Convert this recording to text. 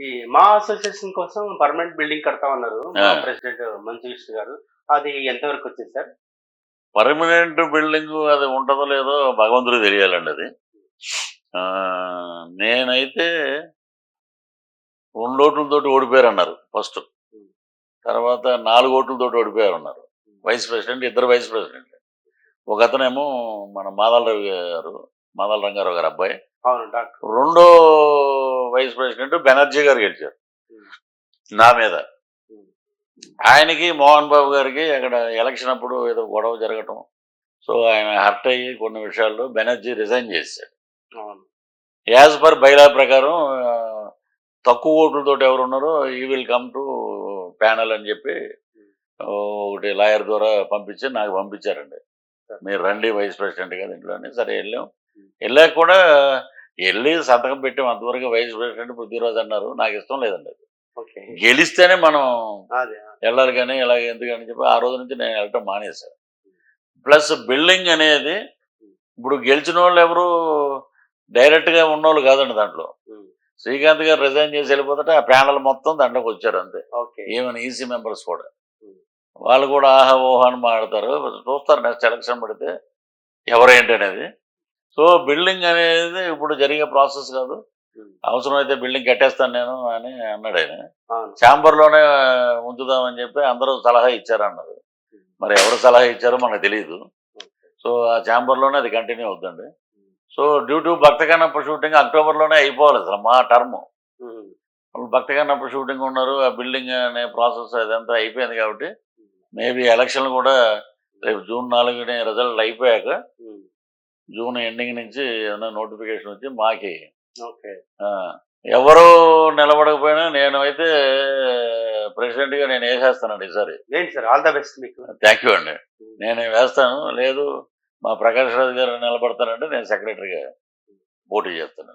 ఈ మా అసోసియేషన్ కోసం పర్మనెంట్ బిల్డింగ్ కడతా ఉన్నారు. ప్రెసిడెంట్ మంచు విష్ణు గారు. అది ఎంతవరకు వచ్చింది సార్? పర్మనెంట్ బిల్డింగ్ అది ఉంటుందో లేదో భగవంతుడికి తెలియాలండి అది. ఆ, నేనైతే రెండు ఓట్లతోటి ఓడిపోయారు అన్నారు ఫస్ట్. తర్వాత నాలుగు ఓట్లతోటి ఓడిపోయారు అన్నారు వైస్ ప్రెసిడెంట్ ఇద్దరు వైస్ ప్రెసిడెంట్ ఒక అతనేమో మన మాదల రవి గారు మాదల రంగారావు గారు అబ్బాయి. రెండో వైస్ ప్రెసిడెంట్ బెనర్జీ గారు గెలిచారు. నా మీద. ఆయనకి మోహన్ బాబు గారికి అక్కడ ఎలక్షన్ అప్పుడు ఏదో గొడవ జరగటం. సో ఆయన హర్ట్ అయ్యి కొన్ని విషయాల్లో బెనర్జీ రిజైన్ చేశాడు. యాజ్ పర్ బైలా ప్రకారం తక్కువ ఓట్లతోటి ఎవరు ఉన్నారో ఈ విల్ కమ్ టు ప్యానల్ అని చెప్పి ఒకటి లాయర్ ద్వారా పంపించి నాకు పంపించారండి. మీరు రండి వైస్ ప్రెసిడెంట్గా దీంట్లోని సరే వెళ్ళాం. వెళ్ళాక కూడా వెళ్ళి సంతకం పెట్టాం అంతవరకు వైస్ ప్రెసిడెంట్ పృథ్వీరాజ్ అన్నారు. నాకు ఇష్టం లేదండి అది. ఓకే. గెలిస్తేనే మనం వెళ్ళాలి కానీ ఇలాగ ఎందుకని చెప్పి ఆ రోజు నుంచి నేను వెళ్ళటం మానేశాను. ప్లస్ బిల్డింగ్ అనేది ఇప్పుడు గెలిచిన వాళ్ళు ఎవరు డైరెక్ట్గా ఉన్నోళ్ళు కాదండి దాంట్లో. శ్రీకాంత్ గారు రిజైన్ చేసి వెళ్ళిపోతే ఆ ప్యానల్ మొత్తం దాంట్లోకి వచ్చారు అంతే. ఓకే. ఈవెన్ ఈసీ మెంబర్స్ కూడా. వాళ్ళు కూడా ఆహా ఓహో అని మాట్లాడతారు. చూస్తారు నెక్స్ట్ ఎలక్షన్ పడితే ఎవరేంటి అనేది. సో బిల్డింగ్ అనేది ఇప్పుడు జరిగే ప్రాసెస్ కాదు. ఉమ్. అవసరమైతే బిల్డింగ్ కట్టేస్తాను నేను అని అన్నాడు ఆయన. అవును. ఛాంబర్లోనే ఉంచుదామని చెప్పి అందరూ సలహా ఇచ్చారన్నారు. మరి ఎవరు సలహా ఇచ్చారో మనకు తెలియదు సో ఆ ఛాంబర్లోనే అది కంటిన్యూ అవుతుంది so due to Bhakta Kannappa shooting అక్టోబర్లోనే అయిపోవాలి అసలు మా టర్మ్. ఉమ్. భక్తకన్నప్ప షూటింగ్ ఉన్నారు ఆ బిల్డింగ్ అనే ప్రాసెస్ అదంతా అయిపోయింది కాబట్టి మేబీ ఎలక్షన్లు కూడా రేపు జూన్ నాలుగుని రిజల్ట్ అయిపోయాక. జూన్ ఎండింగ్ నుంచి ఏదైనా నోటిఫికేషన్ వచ్చి మాకి. ఓకే. ఆ, ఎవరు నిలబడకపోయినా నేను అయితే ప్రెసిడెంట్గా నేను వేసేస్తానండి ఈసారి. ఏంటి సార్? ఆల్ ద బెస్ట్ మీకు. థ్యాంక్ యూ అండి నేను వేస్తాను. లేదు మా ప్రకాష్ రాజు గారు నిలబడతానంటే నేను సెక్రటరీగా పోటీ చేస్తాను.